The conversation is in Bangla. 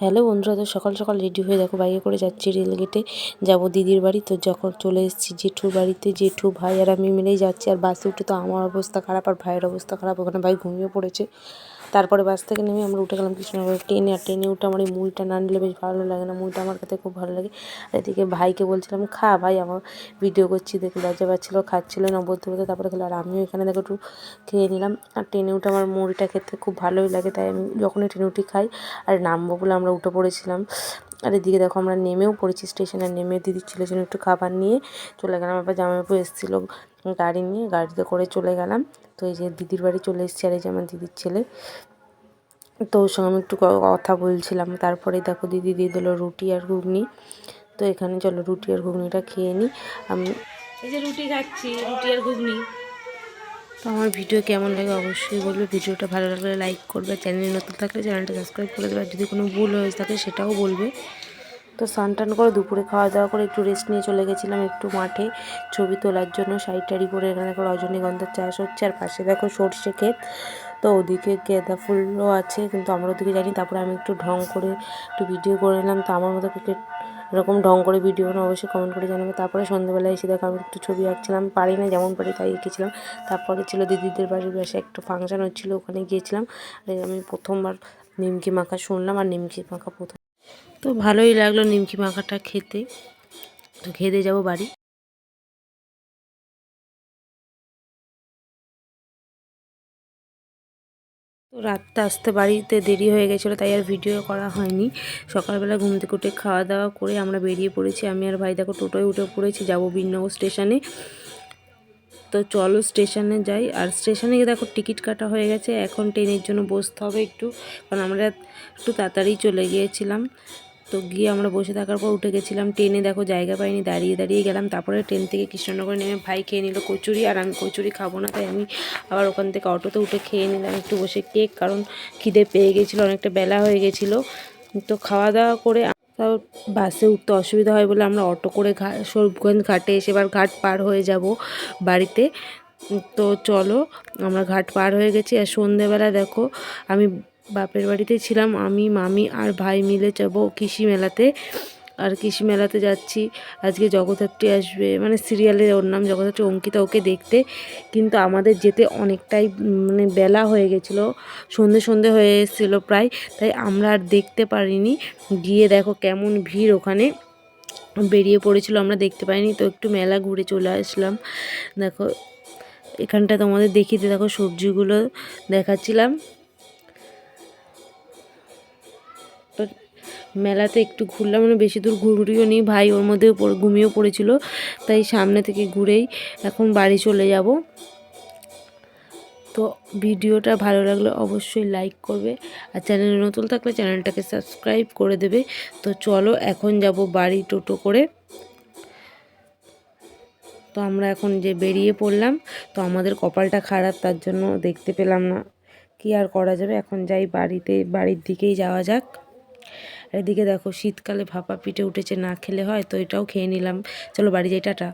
হ্যালো বন্ধুরা, তো সকাল সকাল রেডি হয়ে দেখো বাইকে করে যাচ্ছি রেলগেটে। যাব দিদির বাড়ি, তো যখন চলে এসেছি জেঠুর বাড়িতে। জেঠু ভাই আর আমি মিলেই যাচ্ছি, আর বাসে উঠে তো আমার অবস্থা খারাপ আর ভাইয়ের অবস্থা খারাপ। ওখানে ভাই ঘুমিয়ে পড়েছে। তারপরে বাস থেকে নেমে আমরা উঠে গেলাম কৃষ্ণনগর। ট্রেনে, আর ট্রেনে উঠে আমার এই মুড়িটা না নিলে বেশ ভালো লাগে না। মুড়িটা আমার কাছে খুব ভালো লাগে। আর এদিকে ভাইকে বলছিলাম, খা ভাই, আমার ভিডিও করছি। দেখে লজ্জা পাচ্ছিল, খাচ্ছিল না বলতে বলতে তারপরে খেলো। আর আমিও এখানে দেখো একটু খেয়ে নিলাম। আর ট্রেনে উঠে আমার মুড়িটা খেতে খুব ভালোই লাগে, তাই আমি যখনই ট্রেনে উঠি খাই। আর নামবো বলে আমরা উঠে পড়েছিলাম। আর এদিকে দেখো আমরা নেমেও পড়েছি স্টেশনে, নেমে দিদির ছেলের জন্য একটু খাবার নিয়ে চলে গেলাম। আবার জামাইবাবু এসেছিল গাড়ি নিয়ে, গাড়িতে করে চলে গেলাম। তো এই যে দিদির বাড়ি চলে এসেছি আর এই যে আমার দিদির ছেলে। তো ওর সঙ্গে আমি একটু কথা বলছিলাম। তারপরে দেখো দিদি দিয়ে দিলো রুটি আর ঘুগনি। তো এখানে চলো রুটি আর ঘুগনিটা খেয়ে নিই। আমি এই যে রুটি খাচ্ছি, রুটি আর ঘুগনি। তো আমার ভিডিও কেমন লাগে অবশ্যই বলবে। ভিডিওটা ভালো লাগলে লাইক করবে। চ্যানেলে নতুন থাকলে চ্যানেলটা সাবস্ক্রাইব করে দেবে। যদি কোনো ভুল হয়ে থাকে সেটাও বলবে। তো স্নান টান করে দুপুরে খাওয়া দাওয়া করে একটু রেস্ট নিয়ে চলে গেছিলাম একটু মাঠে। ছবি তোলার জন্য টাড়ি করে এখানে দেখো রজনীগন্ধার চাষ হচ্ছে। আর পাশে দেখো সর্ষে ক্ষেত। তো ওদিকে গেঁদা ফুলও আছে। কিন্তু আমরা ওদিকে জানি তারপরে আমি একটু ঢং করে একটু ভিডিও করে নিলাম। তো আমার মতো ক্রিকেট এরকম ঢং করে ভিডিও না অবশ্যই কমেন্ট করে জানাবে। তারপরে সন্ধ্যেবেলায় এসে দেখো, আমি একটু ছবি আঁকছিলাম। পারি না, যেমন পারি তাই এঁকেছিলাম। তারপরে ছিল দিদিদের বাড়ির পাশে একটা ফাংশান হচ্ছিল, ওখানে গিয়েছিলাম। আর আমি প্রথমবার নিমকি মাখা শুনলাম আর নিমকি মাখা প্রথম। তো ভালোই লাগল নিমকি মাখাটা খেতে। তো খেতে যাব বাড়ি। তো রাতটা আসতে বাড়িতে দেরি হয়ে গেছিল, তাই আর ভিডিও করা হয়নি। সকালবেলা ঘুম থেকে উঠে খাওয়া দাওয়া করে আমরা বেরিয়ে পড়েছি। আমি আর ভাই দেখো টোটোয় উঠে পড়েছি, যাব বিনগর স্টেশনে। তো চলো স্টেশনে যাই। আর স্টেশনে গিয়ে দেখো টিকিট কাটা হয়ে গেছে। এখন ট্রেনের জন্য বসতে হবে একটু, কারণ আমরা একটু তাড়াতাড়ি চলে গিয়েছিলাম। তো গিয়ে আমরা বসে থাকার পর উঠে গেছিলাম, ট্রেনে দেখো জায়গা পাইনি, দাঁড়িয়ে দাঁড়িয়ে গেলাম, তারপরে ট্রেন থেকে কৃষ্ণনগর নেমে ভাই খেয়ে নিল কচুরি, আর আমি কচুরি খাব না, তাই আমি আবার ওখান থেকে অটোতে উঠে খেয়ে নিলাম একটু বসে কেক, কারণ খিদে পেয়ে গেছিল, অনেকটা বেলা হয়ে গেছিল। তো খাওয়া দাওয়া করে তাও বাসে উঠতে অসুবিধা হয় বলে আমরা অটো করে সরবগঞ্জ ঘাটে এসে এবার ঘাট পার হয়ে যাব বাড়িতে। তো চলো, আমরা ঘাট পার হয়ে গেছি, আর সন্ধেবেলা দেখো, আমি বাপের বাড়িতে ছিলাম, আমি, মামি আর ভাই মিলে যাব কৃষি মেলাতে। আর কৃষি মেলাতে যাচ্ছি। আজকে জগদ্ধাত্রী আসবে মানে সিরিয়ালে ওর নাম জগদ্ধাত্রী, অঙ্কিতা ওকে দেখতে। কিন্তু আমাদের যেতে অনেকটাই মানে বেলা হয়ে গেছিল, সন্ধে সন্ধে হয়ে এসেছিল প্রায়। তাই আমরা আর দেখতে পারিনি। গিয়ে দেখো কেমন ভিড় ওখানে। বেরিয়ে পড়েছিল, আমরা দেখতে পাইনি। তো একটু মেলা ঘুরে চলে আসলাম। দেখো, এখানটা তোমাদের দেখিতে দেখো সবজিগুলো দেখাচ্ছিলাম। মেলাতে একটু ঘুরলাম মানে বেশি দূর ঘুরিও নি, ভাই ওর মধ্যে ঘুমিয়েও পড়েছিল, তাই সামনে থেকে ঘুরেই এখন বাড়ি চলে যাব। তো ভিডিওটা ভালো লাগলে অবশ্যই লাইক করবে, আর চ্যানেলে নতুন থাকলে চ্যানেলটাকে সাবস্ক্রাইব করে দেবে। তো চলো এখন যাব বাড়ি টোটো করে। তো আমরা এখন যে বেরিয়ে পড়লাম, তো আমাদের কপালটা খারাপ, তার জন্য দেখতে পেলাম না, কি আর করা যাবে? এখন যাই বাড়িতে, বাড়ির দিকেই যাওয়া যাক। এদিকে দেখো শীতকালে ভাপা পিঠে উঠেছে, না খেলে হয়, তো এটাও খেয়ে নিলাম। চলো বাড়ি যাই, টাটা।